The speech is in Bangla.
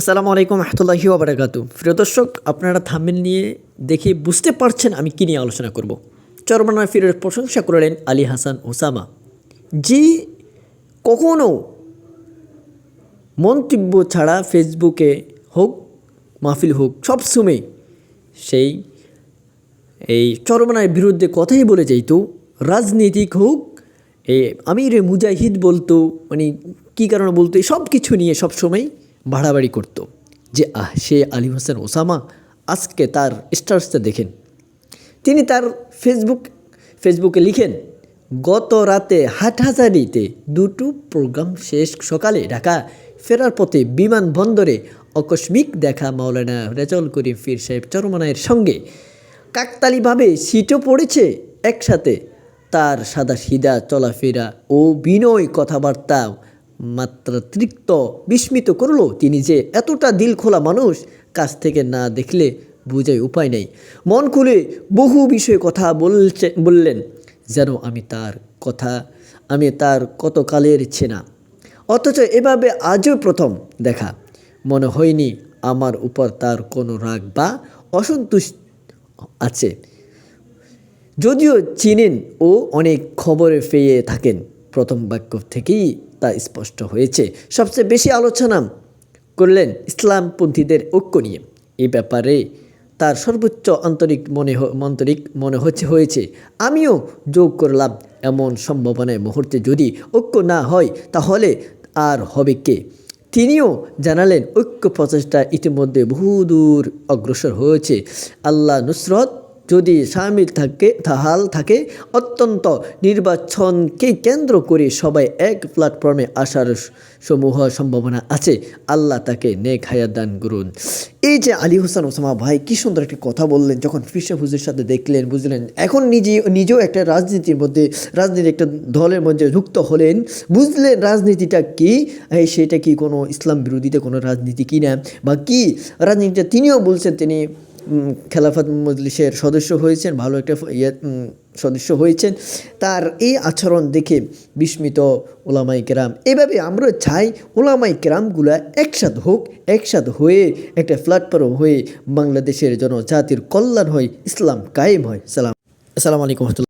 আসসালামু আলাইকুম, রহমতুল্লাহি ওবরাকাতু প্রিয় দর্শক, আপনারা থামেল নিয়ে দেখে বুঝতে পারছেন আমি কী নিয়ে আলোচনা করব। চরমানা ফিরের প্রশংসা করলেন আলী হাসান ওসামা। যে কখনও মন্তব্য ছাড়া ফেসবুকে হোক, মাহফিল হোক সবসময় সেই, এই চরমনার বিরুদ্ধে কথাই বলে যাইতো, রাজনীতিক হোক, এ আমির মুজাহিদ বলতো মানে কী কারণে বলতো, এই সব কিছু নিয়ে সবসময় বাড়াবাড়ি করতো যে, আহ, সে আলী হোসেন ওসামা, আজকে তার স্টার্সটা দেখেন। তিনি তার ফেসবুক, ফেসবুকে লিখেন, গত রাতে হাটহাজারিতে দুটো প্রোগ্রাম শেষ সকালে ঢাকা ফেরার পথে বিমানবন্দরে আকস্মিক দেখা মাওলানা রেজাউল করিম ফির সাহেব চরমনায়ের সঙ্গে। কাকতালিভাবে সিটও পড়েছে একসাথে। তার সাদা সিধা চলাফেরা ও বিনয় কথাবার্তা মাত্রাতিরিক্ত বিস্মিত করল তিনি যে এতটা দিল খোলা মানুষ, কাছ থেকে না দেখলে বোঝাই উপায় নেই। মন খুলে বহু বিষয়ে কথা বলছে, বললেন, যেন আমি তার কথা, আমি তার কতকালের চেনা। অথচ এভাবে আজও প্রথম দেখা। মনে হয়নি আমার উপর তার কোনো রাগ বা অসন্তুষ্ট আছে। যদিও চিনেন ও অনেক খবরে পেয়ে থাকেন। প্রথম বাক্য থেকেই তা স্পষ্ট হয়েছে। সবচেয়ে বেশি আলোচনা করলেন ইসলামপন্থীদের ঐক্য নিয়ে। এ ব্যাপারে তার সর্বোচ্চ আন্তরিক মনে আন্তরিক মনে হচ্ছে হয়েছে। আমিও যোগ করলাম এমন সম্ভাবনায় মুহূর্তে যদি ঐক্য না হয়, তাহলে আর হবে কে? তিনিও জানালেন, ঐক্য প্রচেষ্টা ইতিমধ্যে বহুদূর অগ্রসর হয়েছে। আল্লাহ নুসরত যদি সামিল থাকে হাল থাকে, অত্যন্ত নির্বাচনকে কেন্দ্র করে সবাই এক প্ল্যাটফর্মে আসার সমূহ সম্ভাবনা আছে। আল্লাহ তাকে নেক হায়াত দান করুন। এই যে আলী হোসেন ওসামা ভাই, কী সুন্দর একটি কথা বললেন, যখন ফিরসা হুজুরের সাথে দেখলেন, বুঝলেন, এখন নিজে, নিজেও একটা রাজনীতির মধ্যে, রাজনীতির একটা দলের মধ্যে যুক্ত হলেন, বুঝলেন রাজনীতিটা কি? সেটা কি কোনো ইসলাম বিরোধীতে কোনো রাজনীতি কি না বা কি? রাজনীতিটা তিনিও বলছেন, তিনি খেলাফত মজলিসের সদস্য হয়েছেন, ভালো একটা ইয়ে সদস্য হয়েছেন। তার এই আচরণ দেখে বিস্মিত ওলামাই কেরাম। এভাবে আমরা চাই ওলামাই কেরামগুলা একসাথ হোক, একসাথ হয়ে একটা প্ল্যাটফর্ম হয়ে বাংলাদেশের জনজাতির কল্যাণ হয়, ইসলাম কায়েম হয়। সালাম আসসালামু আলাইকুম